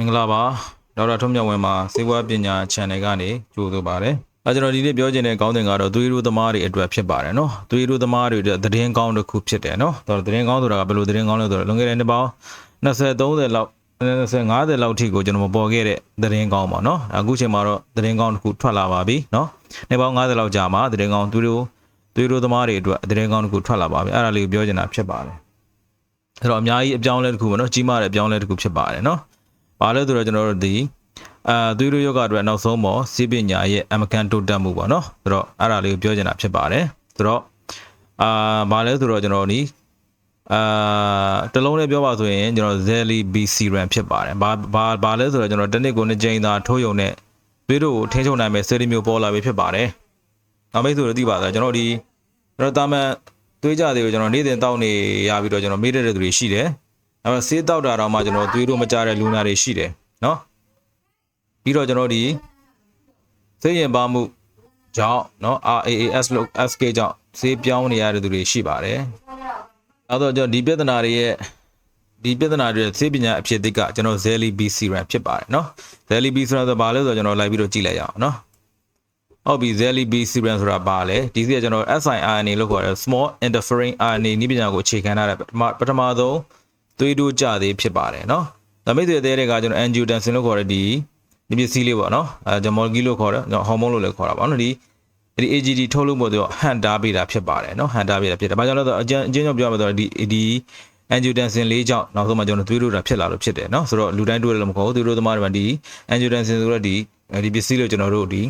မင်္ဂလာပါဒေါက်တာထွန်းမြတ်ဝင်းမှာစေဝါပညာ channel ကနေကြိုဆိုပါရစေအဲကျွန်တော်ဒီနေ့ပြောချင်တဲ့ခေါင်းစဉ်ကတော့သွေးရိုးသမားတွေအတွက်ဖြစ်ပါတယ်နော်သွေးရိုးသမားတွေအတွက်သတင်းကောင်းတစ်ခုဖြစ်တယ်နော်ဆိုတော့သတင်းကောင်းဆိုတာကဘယ်လိုသတင်းကောင်းလဲဆိုတော့လွန်ခဲ့တဲ့နှစ်ပေါင်း20 30လောက်20 50လောက်ထိကိုကျွန်တော်မပေါ်ခဲ့တဲ့သတင်းကောင်းပါနော်အခုချိန်မှာတော့သတင်းကောင်းတစ်ခုထွက်လာပါပြီနော်နှစ်ပေါင်း50လောက်ကြာမှသတင်းကောင်းသွေးရိုးသွေးရိုးသမားတွေအတွက်သတင်းကောင်းတစ်ခုထွက်လာပါပြီအဲ့ဒါလေးကိုပြောချင်တာဖြစ်ပါတယ်အဲ့တော့အများကြီးအပြောင်းအလဲတစ်ခုပေါ့နော်ကြီးမားတဲ့အပြောင်းအလဲတစ်ခုဖြစ်ပါတယ်နော် ဘာလဲဆိုတော့ကျွန်တော်တို့ဒီအာသွေးရယောဂအတွက်နောက်ဆုံးပေါ်စီးပညာရဲ့အမကန်တိုးတက်မှုပေါ့နော်ဆိုတော့အဲ့ဒါလေးကိုပြောချင်တာဖြစ်ပါတယ်ဆိုတော့အာဘာလဲဆိုတော့ကျွန်တော်ဒီအာတလုံးလေးပြောပါဆိုရင်ကျွန်တော် Zelly B serum ဖြစ်ပါတယ်ဘာဘာဘာလဲဆိုတော့ကျွန်တော်တစ်နှစ်ကိုနှစ်ကြိမ်သာထိုးယုံနဲ့သွေးတို့ကိုထိန်းချုပ်နိုင်မဲ့ serum မျိုးပေါ်လာပြီဖြစ်ပါတယ်နောက်မိတ်ဆိုတော့သိပါသားကျွန်တော်ဒီကျွန်တော်တာမန်သွေးကြသေးကိုကျွန်တော်နေ့စဉ်တောက်နေရပြီးတော့ကျွန်တော်မေးတဲ့သူတွေရှိတယ် အဲ့တော့ဆေးတောက်တာတော့မှကျွန်တော်သွေးတို့မကြတဲ့လူနာတွေရှိတယ်နော်ပြီးတော့ကျွန်တော်ဒီဆေးရင်ပါမှုကြောင့်နော် RAAS လို့ SK ကြောင့်ဆေးပြောင်းနေရတဲ့သူတွေရှိပါတယ်အဲ့တော့ကျွန်တော်ဒီပြဿနာတွေရဲ့ဒီပြဿနာတွေရဲ့ဆေးပညာအဖြစ်အသစ်ကကျွန်တော် Zelly B serum ဖြစ်ပါတယ်နော် Zelly B serum ဆိုဘာလဲဆိုတော့ကျွန်တော်လိုက်ပြီးတော့ကြည့်လိုက်ရအောင်နော်ဟုတ်ပြီ Zelly B serum ဆိုတာဘာလဲဒီစီကကျွန်တော် siRNA လို့ခေါ်တဲ့ small interfering RNA နည်းပညာကိုအခြေခံထားတဲ့ပထမပထမဆုံး သွေးတို့ကြသေးဖြစ်ပါတယ်နော်။ဒါမိတ်ဆွေသေးတွေကကျွန်တော် angiotensin လို့ခေါ်တဲ့ဒီဒီပစ္စည်းလေးပေါ့နော်။အဲကျွန်တော် molecule လို့ခေါ်တယ်။ဟော်မုန်းလို့လည်းခေါ်တာပေါ့နော်။ဒီဒီ AGD ထုတ်လို့မို့တော့ဟန်တာပေးတာဖြစ်ပါတယ်နော်။ဟန်တာပေးတာဖြစ်တယ်။ဘာကြောင့်လဲဆိုတော့အချင်းချင်းကြောင့်ပြောရမှာဆိုတော့ဒီဒီ angiotensin လေးကြောင့်နောက်ဆုံးမှကျွန်တော်သွေးတို့တာဖြစ်လာလို့ဖြစ်တယ်နော်။ဆိုတော့လူတိုင်းတို့လည်းမခေါ်ဘူး။သွေးတို့သမားတွေမှာဒီ angiotensin ဆိုတော့ဒီဒီပစ္စည်းလို့ကျွန်တော်တို့ဒီ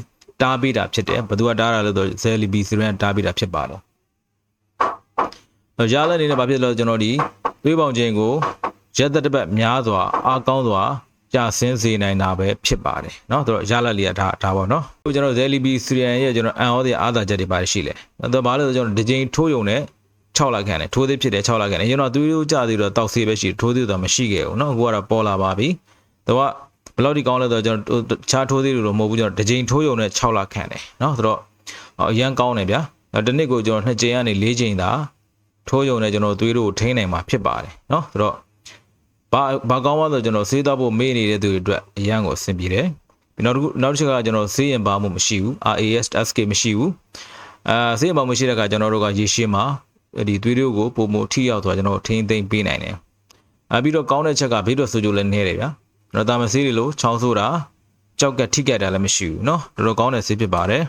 တားပေးတာဖြစ်တယ်။ဘသူကတားတာလဲဆိုတော့ cell B serum တားပေးတာဖြစ်ပါတယ်။ ရလက်အနေနဲ့ဘာဖြစ်လဲကျွန်တော်ဒီသွေးပေါင်ခြင်းကိုရက်သက်တစ်ပတ်များစွာအားကောင်းစွာကြာဆင်းစေနိုင်တာပဲဖြစ်ပါတယ်เนาะဆိုတော့ရလက်လေးကဒါဒါပေါ့เนาะအခုကျွန်တော် ZLB Syrian ရဲ့ကျွန်တော်အန်ဟောတဲ့အားသာချက်တွေပါရှိလဲအဲ့တော့ဘာလို့လဲဆိုကျွန်တော်ဒီချိန်ထိုးယုံနဲ့6လခန့်နဲ့ထိုးသေးဖြစ်တယ်6လခန့်နဲ့ကျွန်တော်သွေးရိုးကြသေးတော့တောက်ဆေးပဲရှိထိုးသေးတော့မရှိခဲ့ဘူးเนาะအခုကတော့ပေါ်လာပါပြီတော့ဘယ်လောက်ဒီကောင်းလဲဆိုတော့ကျွန်တော်တခြားထိုးသေးလို့မဟုတ်ဘူးကျွန်တော်ဒီချိန်ထိုးယုံနဲ့6လခန့်နဲ့เนาะဆိုတော့အရန်ကောင်းတယ်ဗျာဒီနေ့ကိုကျွန်တော်2ချိန်ကနေ4ချိန်သာ ထိုးယုံနဲ့ကျွန်တော်သွေးတို့ထိန်းနိုင်မှာဖြစ်ပါတယ်เนาะဆိုတော့ဘာဘာကောင်းပါဆိုကျွန်တော်ဆေးတော့ဖို့မေ့နေတဲ့သူတွေအတွက်အရန်ကိုအဆင်ပြေတယ်ပြီးနောက်တစ်ခုနောက်တစ်ချက်ကကျွန်တော်ဆေးရင်ပါမှုမရှိဘူး RAS SK မရှိဘူးအာဆေးရင်ပါမှုရှိတဲ့အခါကျွန်တော်တို့ကရေရှင်းမှာဒီသွေးတို့ကိုပုံမထိရောက်သွားကျွန်တော်ထိန်းသိမ်းပေးနိုင်တယ်အပြီးတော့ကောင်းတဲ့ချက်ကဘေးတော့ဆိုကြလည်းနေတယ်ဗျာကျွန်တော်တာမဆေးတွေလို့ချောင်းဆိုတာကြောက်ကထိကက်တာလည်းမရှိဘူးเนาะတော်တော်ကောင်းတဲ့ဆေးဖြစ်ပါတယ်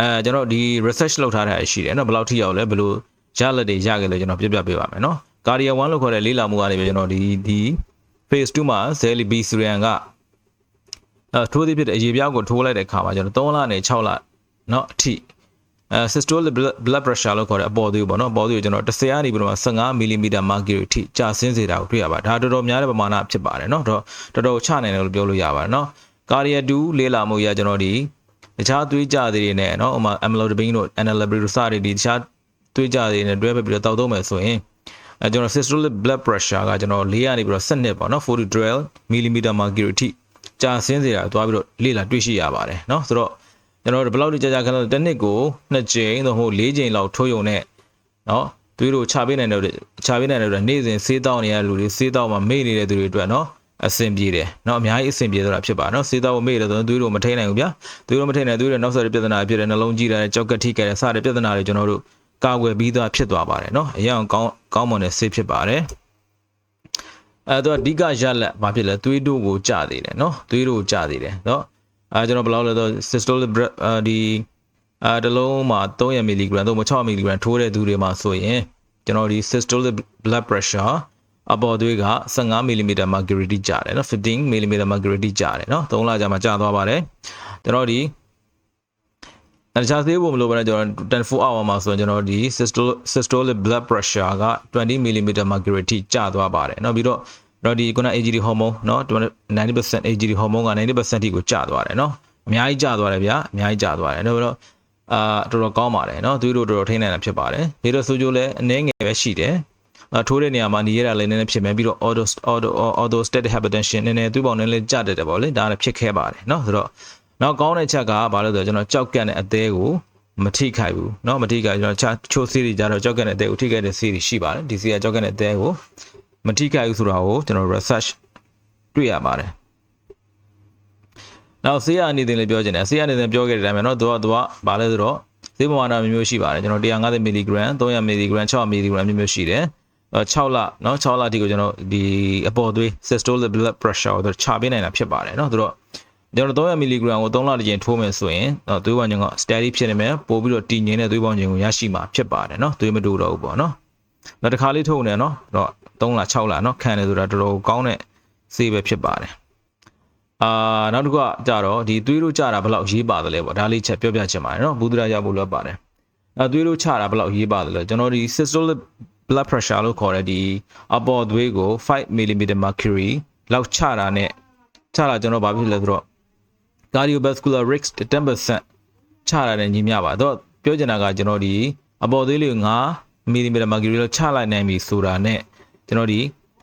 အဲကျွန်တော်ဒီ research လုပ်ထားတာရှိတယ်เนาะဘယ်လောက်ထိရောက်လဲဘယ်လို ရလက်တွေရခဲ့လဲကျွန်တော်ပြပြပေးပါမယ်เนาะ Guardian 1လို့ခေါ်တဲ့လေးလာမှုကနေပဲကျွန်တော်ဒီဒီ phase 2မှာ Zelly B Syrian ကအဲထိုးသည်ဖြစ်တဲ့အရေးပြားကိုထိုးလိုက်တဲ့အခါမှာကျွန်တော်3လနဲ့6လเนาะအထိအဲ systolic blood pressure လို့ခေါ်တဲ့အပေါ်သွေးပေါ့เนาะအပေါ်သွေးကိုကျွန်တော်10ကနေပြီးတော့15 mm mercury အထိကျဆင်းစေတာကိုတွေ့ရပါတယ်ဒါတော်တော်များတဲ့ပမာဏဖြစ်ပါတယ်เนาะတော့တော်တော်ချနိုင်တယ်လို့ပြောလို့ရပါတယ်เนาะ Guardian 2လေးလာမှုရကျွန်တော်ဒီတခြားသွေးကြသေးတွေနဲ့เนาะဥမာ amlodipine တို့ enalapril တို့စတဲ့ဒီတခြား သွေးကြသေးတွေနဲ့တွဲဖက်ပြီးတော့တောက်တော့မယ်ဆိုရင်အဲကျွန်တော် systolic blood pressure ကကျွန်တော်4ကနေပြီးတော့7ပေါ့နော်42 mm mercury အထိကြာဆင်းစေတာတွားပြီးတော့လေ့လာတွေ့ရှိရပါတယ်เนาะဆိုတော့ကျွန်တော်တို့ဘယ်လောက်ကြာကြာခဏတစ်နှစ်ကို2ကြိမ်သို့မဟုတ်4ကြိမ်လောက်ထိုးယုံနဲ့เนาะသွေးတို့ချပေးနိုင်တဲ့ချပေးနိုင်တဲ့နေ့စဉ်ဆေးတောက်နေရတဲ့လူတွေဆေးတောက်မှာမေ့နေတဲ့သူတွေအတွက်เนาะအဆင်ပြေတယ်เนาะအများကြီးအဆင်ပြေဆိုတာဖြစ်ပါเนาะဆေးတောက်ကိုမေ့တယ်ဆိုရင်သွေးတို့မထိန်နိုင်ဘူးဗျာသွေးတို့မထိန်နိုင်သွေးတို့နောက်ဆက်တဲ့ပြဿနာဖြစ်တဲ့နှလုံးကြီးတဲ့ကြောက်ကထိခဲ့တဲ့စတဲ့ပြဿနာတွေကျွန်တော်တို့ ကာကွယ်ပြီးသားဖြစ်သွားပါတယ်เนาะအရင်ကောင်းကောင်းမွန်တဲ့ဆေးဖြစ်ပါတယ်အဲတော့အဓိကရလက်ဘာဖြစ်လဲသွေးတို့ကိုကြသေးတယ်เนาะသွေးတို့ကိုကြသေးတယ်เนาะအဲကျွန်တော်ဘယ်လောက်လဲတော့ systolicဒီအဲတလုံးမှာ300 mg သို့မဟုတ်6 mg ထိုးတဲ့သူတွေမှာဆိုရင်ကျွန်တော်ဒီ systolic blood pressure အပေါ်သွေးက15 mm mercury ကျတယ်เนาะ15 mm mercury ကျတယ်เนาะ3လကြာမှကျသွားပါတယ်ကျွန်တော်ဒီ တခြားသေးဖို့မလိုဘဲနဲ့ကျွန်တော်24 hour မှာဆိုရင်ကျွန်တော်ဒီ systolic blood pressure က20 mm mercury ထိကျသွားပါတယ်เนาะပြီးတော့တော့ဒီခုန AGD hormone เนาะ90% AGD hormone က90%ထိကိုကျသွားတယ်เนาะအများကြီးကျသွားတယ်ဗျာအများကြီးကျသွားတယ်เนาะပြီးတော့အာတော်တော်ကောင်းပါတယ်เนาะသူတို့တော်တော်ထိန်းနိုင်တာဖြစ်ပါတယ်ပြီးတော့ဆိုကြလည်းအနည်းငယ်ပဲရှိတယ်ထိုးတဲ့နေရာမှာနေရတာလည်းနည်းနည်းဖြစ်မယ်ပြီးတော့ auto auto autostatic hypertension နည်းနည်းသူ့ပေါင်းနည်းနည်းကျတတ်တယ်ပေါ့လေဒါလည်းဖြစ်ခဲ့ပါတယ်เนาะဆိုတော့ နောက်ကောင်းတဲ့ချက်ကဘာလို့လဲဆိုတော့ကျွန်တော်ကြောက်ကန့်တဲ့အသေးကိုမထိခိုက်ဘူးเนาะမထိခိုက်ကျွန်တော်ချိုးစီးတွေကြတော့ကြောက်ကန့်တဲ့အသေးကိုထိခိုက်တဲ့စီးတွေရှိပါတယ်ဒီစီကကြောက်ကန့်တဲ့အသေးကိုမထိခိုက်ဘူးဆိုတာကိုကျွန်တော် research တွေ့ တွေ့ရပါတယ်နောက်ဆေးရအနေနဲ့လည်းပြောချင်တယ်ဆေးရအနေနဲ့ပြောခဲ့တဲ့အတိုင်းပဲเนาะသူကသူကဘာလဲဆိုတော့ဆေးပမာဏမျိုးမျိုးရှိပါတယ်ကျွန်တော်150 mg 300 mg 600 mg မျိုးမျိုးရှိတယ်6လเนาะ6လအထိကိုကျွန်တော်ဒီအပေါ်သွေး systolic blood pressure ကိုချပေးနိုင်တာဖြစ်ပါတယ်เนาะသူတို့ ကျွန်တော်300 mg ကို3လတစ်ကြိမ်ထိုးမယ်ဆိုရင်သွေးပေါင်ခြင်းက steady ဖြစ်နေမယ်ပို့ပြီးတော့တည်ငြိမ်တဲ့သွေးပေါင်ခြင်းကိုရရှိမှာဖြစ်ပါတယ်နော်သွေးမတိုးတော့ဘူးပေါ့နော်နောက်တစ်ခါလေးထုတ်နေနော်အဲ့တော့3လ6လနော်ခံတယ်ဆိုတာတော်တော်ကောင်းတဲ့ဆေးပဲဖြစ်ပါတယ်အာနောက်တစ်ခုကကြတော့ဒီသွေးတို့ကြတာဘယ်လောက်ရေးပါတယ်လဲပေါ့ဒါလေးချက်ပြောပြချင်ပါတယ်နော်ဘူးဒရာရဖို့လိုပါတယ်အဲသွေးတို့ချတာဘယ်လောက်ရေးပါတယ်လဲကျွန်တော်ဒီ systolic blood pressure လို့ခေါ်တဲ့ဒီအပေါ်သွေးကို5 mm mercury လောက်ချတာနဲ့ချတာကျွန်တော်ဘာဖြစ်လဲဆိုတော့ cardiovascular risk 10%ချတာနဲ့ညီမျှပါတော့ပြောချင်တာကကျွန်တော်ဒီအပေါ်သွေးလေး9 mm mercury လောက်ချလိုက်နိုင်ပြီဆိုတာနဲ့ကျွန်တော်ဒီ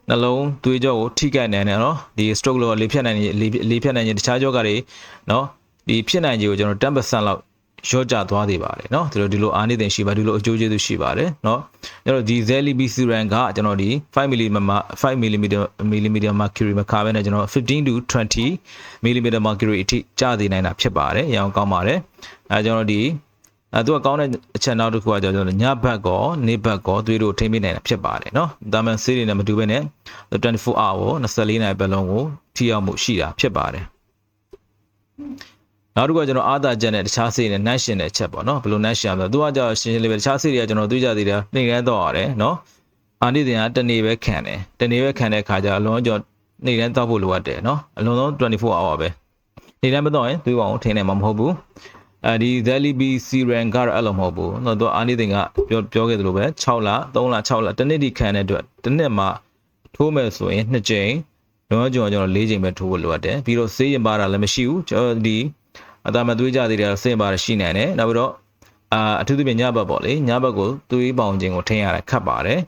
နှလုံးသွေးကြောကိုထိခိုက်နိုင်တယ်နော်ဒီ stroke လို့လေဖြတ်နိုင်လေလေဖြတ်နိုင်ခြင်းတခြားကြောကတွေနော်ဒီဖြစ်နိုင်ခြင်းကိုကျွန်တော်10%လောက် ရော့ကျသွားသေးပါတယ်เนาะဒီလိုဒီလိုအားနေတင်ရှိပါဒီလိုအကျိုးကျေးဇူးရှိပါတယ်เนาะအဲ့တော့ဒီ Zelly B serum ကကျွန်တော်ဒီ5 mm 5 mm mm mercury မခါဘဲနဲ့ကျွန်တော်15 to 20 mm mercury အထိကျသေးနိုင်တာဖြစ်ပါတယ်ရအောင်ကောင်းပါတယ်အဲကျွန်တော်ဒီအဲသူကကောင်းတဲ့အချက်နောက်တစ်ခုကကျွန်တော်ညဘက်ကောနေ့ဘက်ကောသွေးတို့ထိမ့်မိနိုင်တာဖြစ်ပါတယ်เนาะဒါမှဆေးတွေနဲ့မတူဘဲနဲ့24 hour 24နာရီပတ်လုံးကိုထိရောက်မှုရှိတာဖြစ်ပါတယ် နောက်တစ်ခုကကျွန်တော်အာသာချက်နဲ့တခြားဆေးနဲ့နှက်ရှင်တဲ့ချက်ပေါ့နော်ဘယ်လိုနှက်ရှင်လဲသူကကြောရှင်းရှင်းလေးပဲတခြားဆေးတွေကကျွန်တော်သိကြသေးတယ်နှိမ်ရမ်းတော့ရတယ်နော်အာနိသင်ကတနေ့ပဲခံတယ်တနေ့ပဲခံတဲ့ခါကျအလုံးကျော်နှိမ်ရမ်းတော့ဖို့လိုအပ်တယ်နော်အလုံးစုံ24 hour ပဲနှိမ်ရမ်းမတော့ရင်သွေးပေါင်ထင်းနေမှာမဟုတ်ဘူးအဲဒီ Zelly B serum ကတော့အဲ့လိုမဟုတ်ဘူး။တော့သူအာနိသင်ကပြောပြောခဲ့သလိုပဲ6လ3လ6လတစ်နှစ်ဒီခံတဲ့အတွက်တစ်နှစ်မှာထိုးမယ်ဆိုရင်2ကြိမ်လုံးဝကျွန်တော်ကျွန်တော်4ကြိမ်ပဲထိုးဖို့လိုအပ်တယ်။ပြီးတော့ဆေးရင်ပါတာလည်းမရှိဘူး။ကျွန်တော်ဒီ အသာမသွေးကြသေးတယ်ဆင်ပါတယ်ရှိနိုင်တယ်နောက်ပြီးတော့အာအထူးသဖြင့်ညဘက်ပေါ့လေညဘက်ကိုသွေးပေါင်ခြင်းကိုထိန်းရတာခတ်ပါတယ်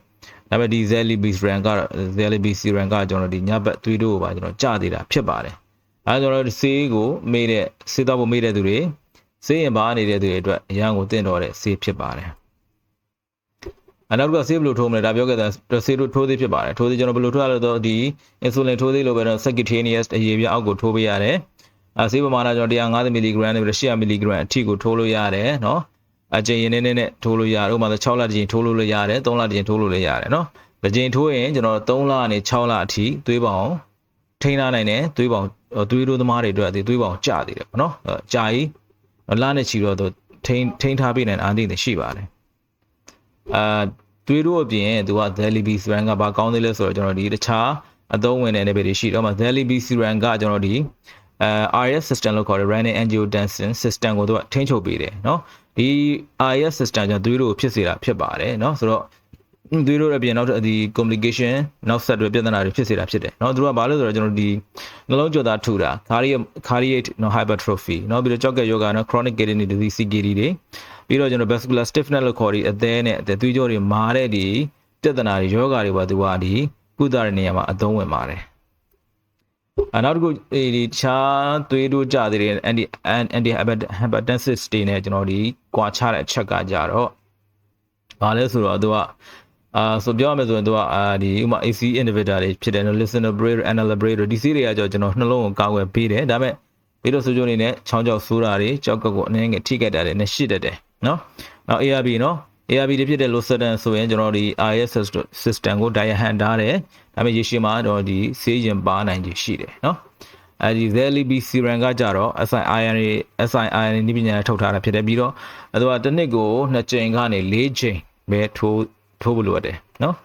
ဒါပေမဲ့ဒီ Zelly B Serum က Zelly B Serum ကကျွန်တော်ဒီညဘက်သွေးတို့ကိုပါကျွန်တော်ကြသေးတာဖြစ်ပါတယ်အဲကျွန်တော်ဆေးကိုမေးတဲ့ဆေးတော့ဖို့မေးတဲ့သူတွေဆေးရင်ပါနေတဲ့သူတွေအတွက်အရန်ကိုတင့်တော်တဲ့ဆေးဖြစ်ပါတယ်အနောက်ကဆေးဘယ်လိုထိုးမလဲဒါပြောခဲ့တဲ့ဆေးတို့ထိုးသေးဖြစ်ပါတယ်ထိုးသေးကျွန်တော်ဘယ်လိုထိုးရလဲတော့ဒီ insulin ထိုးသေးလို့ပဲတော့ subcutaneous အရေးပြအောက်ကိုထိုးပေးရတယ် အဲဆေးပမာဏကျွန်တော်150မီလီဂရမ်နဲ့100မီလီဂရမ်အထိကိုထိုးလို့ရတယ်နော်အကြိမ်ရင်းနေနဲ့ထိုးလို့ရတယ်ဥပမာ6လတစ်ကြိမ်ထိုးလို့လည်းရတယ်3လတစ်ကြိမ်ထိုးလို့လည်းရတယ်နော်တစ်ကြိမ်ထိုးရင်ကျွန်တော်3လကနေ6လအထိသွေးပောင်ထိန်းထားနိုင်တယ်သွေးပောင်သွေးတို့သမားတွေအတွက်သွေးပောင်ကျသေးတယ်ပေါ့နော်ကြာကြီးလနဲ့ချီတော့ထိန်းထိန်းထားပြနိုင်အာသိတယ်ရှိပါတယ်အာသွေးတို့အပြင်သူက Daily B Serum ကဘာကောင်းသေးလဲဆိုတော့ကျွန်တော်ဒီတခြားအသုံးဝင်တဲ့ level တွေရှိတော့မှ Daily B Serum ကကျွန်တော်ဒီ အဲ RS system လို့ခေါ်တဲ့ Renin Angiotensin system ကိုသူကထိန်းချုပ်ပေးတယ်เนาะဒီ RS system ကြောင့်သွေးတို့ဖြစ်စေတာဖြစ်ပါတယ်เนาะဆိုတော့သွေးတို့အပြင်နောက်ဒီ complication နောက်ဆက်တွဲပြဿနာတွေဖြစ်စေတာဖြစ်တယ်เนาะသူတို့ကဘာလို့ဆိုတော့ကျွန်တော်ဒီနှလုံးကြောသားထူတာ cardiac cardiac နော် hypertrophy เนาะပြီးတော့ကြောက်ကယောဂါနော် chronic kidney disease CKD တွေပြီးတော့ကျွန်တော် vascular stiffness လို့ခေါ်တဲ့အသေးနဲ့အသေးသွေးကြောတွေမာတဲ့ဒီပြဿနာတွေယောဂါတွေပါသူကဒီကုသတဲ့နေရာမှာအသုံးဝင်ပါတယ် အနောက်တစ်ခုဒီတခြားသွေးတို့ကြသေးတဲ့ anti anti hepatitis တွေနဲ့ကျွန်တော်ဒီကွာခြားတဲ့အချက်ကကြတော့ဘာလဲဆိုတော့သူကအာဆိုပြောရမယ်ဆိုရင်သူကအာဒီဥမာ AC inhibitor တွေဖြစ်တယ်နော် lisinopril enalapril ဒီစီးတွေကကြောကျွန်တော်နှလုံးကိုကာကွယ်ပေးတယ်ဒါပေမဲ့ပြီးတော့ဆိုကြနေနဲ့ချောင်းကြောက်ဆိုးတာတွေကြောက်ကကိုအနည်းငယ်ထိခဲ့တာတွေနဲ့ရှစ်တတ်တယ်နော်နောက် ARB နော် ARB တွေဖြစ်တဲ့ Losertan ဆိုရင်ကျွန်တော်ဒီ IS system ကို diahan ထားတယ်ဒါပေမဲ့ရေရှည်မှာတော့ဒီဆေးရင်ပါနိုင်ခြေရှိတယ်နော်အဲဒီ Zelly B serum ကကြတော့ SIIN SIIN နိပညာထုတ်ထားတာဖြစ်တယ်ပြီးတော့အဲတော့တစ်နှစ်ကို2ကြိမ်ကနေ4ကြိမ်ပဲထိုးထိုးဖို့လိုအပ်တယ်နော်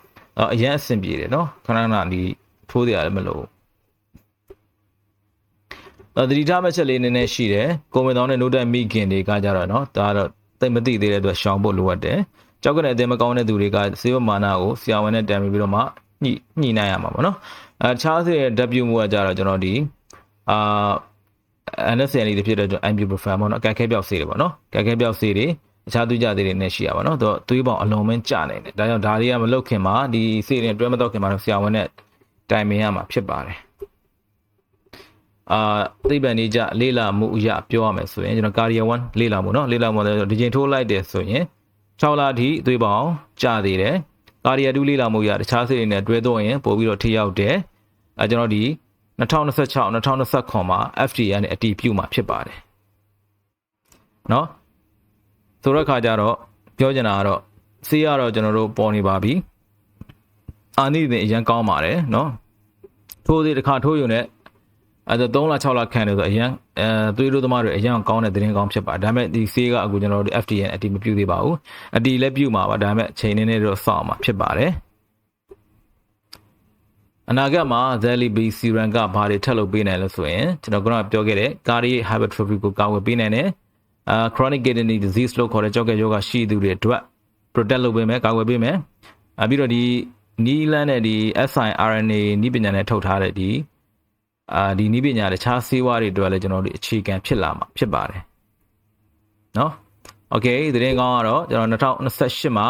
အရင်အဆင်ပြေတယ်နော်ခဏခဏဒီထိုးရတယ်မလို့အဲတတိထားမဲ့ချက်လေးနည်းနည်းရှိတယ်ကိုဝင်တော်နဲ့နိုးတက်မိခင်တွေကကြတော့နော်ဒါတော့ သိမသိသေးတဲ့အတွက်ရှောင်ဖို့လိုအပ်တယ်ကြောက်ကနေအသေးမကောင်းတဲ့သူတွေကစေဝမာနာကိုဆရာဝန်နဲ့တန်ပြီးတော့မှညှိညှိနိုင်ရမှာပေါ့နော်အဲခြားစေတဲ့ W မှုကကြတော့ကျွန်တော်ဒီအာ NSAN တွေဖြစ်တဲ့အတွက် ibuprofen ပေါ့နော်ကဲခဲပြောက်ဆေးတွေပေါ့နော်ကဲခဲပြောက်ဆေးတွေအခြားသူကြသေးတွေနဲ့ရှိရပါတော့တော့သွေးပေါင်အလုံးမင်းကျနေတယ်ဒါကြောင့်ဒါတွေကမလုတ်ခင်မှာဒီဆေးတွေတွဲမတော့ခင်မှာတော့ဆရာဝန်နဲ့တိုင်ပင်ရမှာဖြစ်ပါတယ် အာသိပ္ပံနေကြလေးလာမှုအရာပြောရမယ်ဆိုရင်ကျွန်တော် Cardiac 1လေးလာမှုเนาะလေးလာမှုဒီချိန်ထိုးလိုက်တယ်ဆိုရင်6လအထိသွေးပေါင်ကျသေးတယ် Cardiac 2လေးလာမှုအရာတခြားဆေးတွေနဲ့တွဲတော့ရင်ပို့ပြီးတော့ထိရောက်တယ်အဲကျွန်တော်ဒီ 2026 2029မှာ FDA နဲ့အတည်ပြုမှာဖြစ်ပါတယ်เนาะဆိုတော့ခါကြတော့ပြောချင်တာကတော့ဆေးရတော့ကျွန်တော်တို့ပေါ်နေပါပြီအာနိသင်အရန်ကောင်းပါတယ်เนาะထိုးသေးတစ်ခါထိုးယူနဲ့ အဲဒါ3လ6လခန့်နေဆိုအရန်အဲသွေးတို့သမားတွေအရန်ကောင်းတဲ့သတင်းကောင်းဖြစ်ပါဒါပေမဲ့ဒီဆေးကအခုကျွန်တော်တို့ FDA အတည်မပြုသေးပါဘူးအတည်လည်းပြုမှာပါဒါပေမဲ့အချိန်နည်းနည်းတော့စောင့်မှာဖြစ်ပါတယ်အနာဂတ်မှာ Zeli B serum ကဘာတွေထပ်လုပ်ပေးနိုင်လဲဆိုရင်ကျွန်တော်ကတော့ပြောခဲ့တဲ့ cardiac hypertrophy ကိုကာကွယ်ပေးနိုင်တယ်အာ chronic kidney disease လို့ခေါ်တဲ့ကြောက်ကယောဂရှိသူတွေအတွက် protect လုပ်ပေးမယ်ကာကွယ်ပေးမယ်အပြီးတော့ဒီနီးလန်းတဲ့ဒီ siRNA နီးပညာနဲ့ထုတ်ထားတဲ့ဒီ အာဒီနီးပညာတခြားဆေးဝါးတွေအတွက်လည်းကျွန်တော်တို့အခြေခံဖြစ်လာမှာဖြစ်ပါတယ်เนาะโอเคသတင်းကောင်းကတော့ကျွန်တော်2028မှာ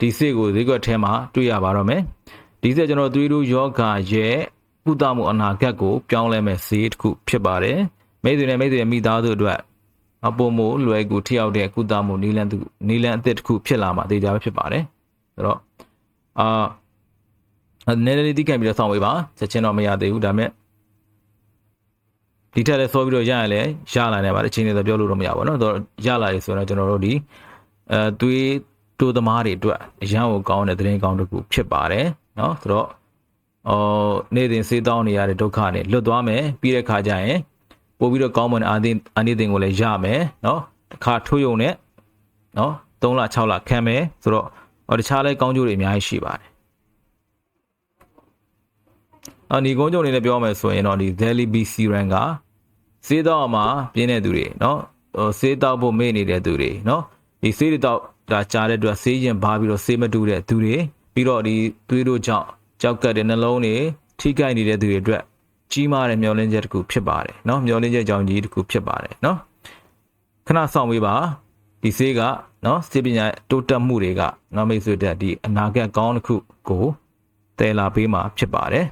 ဒီဆေးကိုဈေးကွက်ထဲမှာတွေ့ရပါတော့မယ်ဒီဆေးကျွန်တော်သွေးတို့ယောဂရဲ့ကုသမှုအနာဂတ်ကိုပြောင်းလဲမဲ့ဆေးတစ်ခုဖြစ်ပါတယ်မိတ်ဆွေနဲ့မိတ်ဆွေရဲ့မိသားစုအတွက်အပေါ်မို့လွယ်ကူထိရောက်တဲ့ကုသမှုနီလန်သူနီလန်အသစ်တစ်ခုဖြစ်လာမှာတေချာပဲဖြစ်ပါတယ်ဆိုတော့အာနည်းနည်းလေးတိကျပြီးတော့ဆောင်းပေးပါချက်ချင်းတော့မရသေးဘူးဒါပေမဲ့ ဒီထက်လည်းစောပြီးတော့ရရင်လည်းရလာနေပါတယ်အချိန်လေးတော့ပြောလို့တော့မရပါဘူးเนาะတော့ရလာပြီဆိုတော့ကျွန်တော်တို့ဒီအဲသွေးတိုးသမားတွေအတွက်အရန်ကိုကောင်းတဲ့သတင်းကောင်းတစ်ခုဖြစ်ပါတယ်เนาะဆိုတော့အော်နေ့စဉ်စေးတောင်းနေရတဲ့ဒုက္ခတွေလွတ်သွားမယ်ပြီးတဲ့ခါကျရင်ပို့ပြီးတော့ကောင်းမွန်အာသိအာနိသင်ကိုလည်းရမယ်เนาะတစ်ခါထိုးယုံနဲ့เนาะ3လ6လခံမယ်ဆိုတော့ဟောတခြားလဲကောင်းကျိုးတွေအများကြီးရှိပါတယ် အနီကုန်းကြုံနေနဲ့ပြောမယ်ဆိုရင်တော့ဒီ Daily BC Rank ကစေးတော့မှာပြင်းတဲ့သူတွေเนาะဟိုစေးတော့ဖို့မေ့နေတဲ့သူတွေเนาะဒီစေးတွေတော့ဒါကြားတဲ့အတွက်စေးရင်ဘာပြီးတော့စေးမတူတဲ့သူတွေပြီးတော့ဒီသွေးတို့ကြောင့်ကြောက်ကတ်တဲ့နှလုံးတွေထိခိုက်နေတဲ့သူတွေအတွက်ကြီးမားတဲ့မျောလင်းချက်တစ်ခုဖြစ်ပါတယ်เนาะမျောလင်းချက်ကြောင့်ကြီးတစ်ခုဖြစ်ပါတယ်เนาะခဏဆောင်ပေးပါဒီစေးကเนาะစေးပညာတိုးတက်မှုတွေကနော်မိတ်ဆွေတဲ့ဒီအနာဂတ်ကောင်းတစ်ခုကိုတည်လာပေးမှာဖြစ်ပါတယ်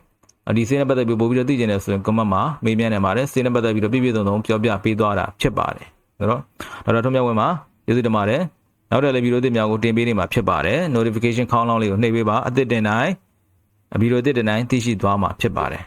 ဒီစေးနဲ့ပတ်သက်ပြီးပို့ပြီးတော့သိကျင်တယ်ဆိုရင် comment မှာမေးမြန်းနေပါတယ်စေးနဲ့ပတ်သက်ပြီးတော့ပြည့်ပြည့်စုံစုံပြောပြပေးသွားတာဖြစ်ပါတယ်ဆိုတော့ဒေါက်တာထွန်းမြတ်ဝင်းမှာကျေးဇူးတင်ပါတယ်နောက်တဲ့လည်းဗီဒီယိုသစ်များကိုတင်ပေးနေမှာဖြစ်ပါတယ် notification ခေါင်းလောင်းလေးကိုနှိပ်ပေးပါအသစ်တင်တိုင်းဗီဒီယိုသစ်တင်တိုင်းသိရှိသွားမှာဖြစ်ပါတယ်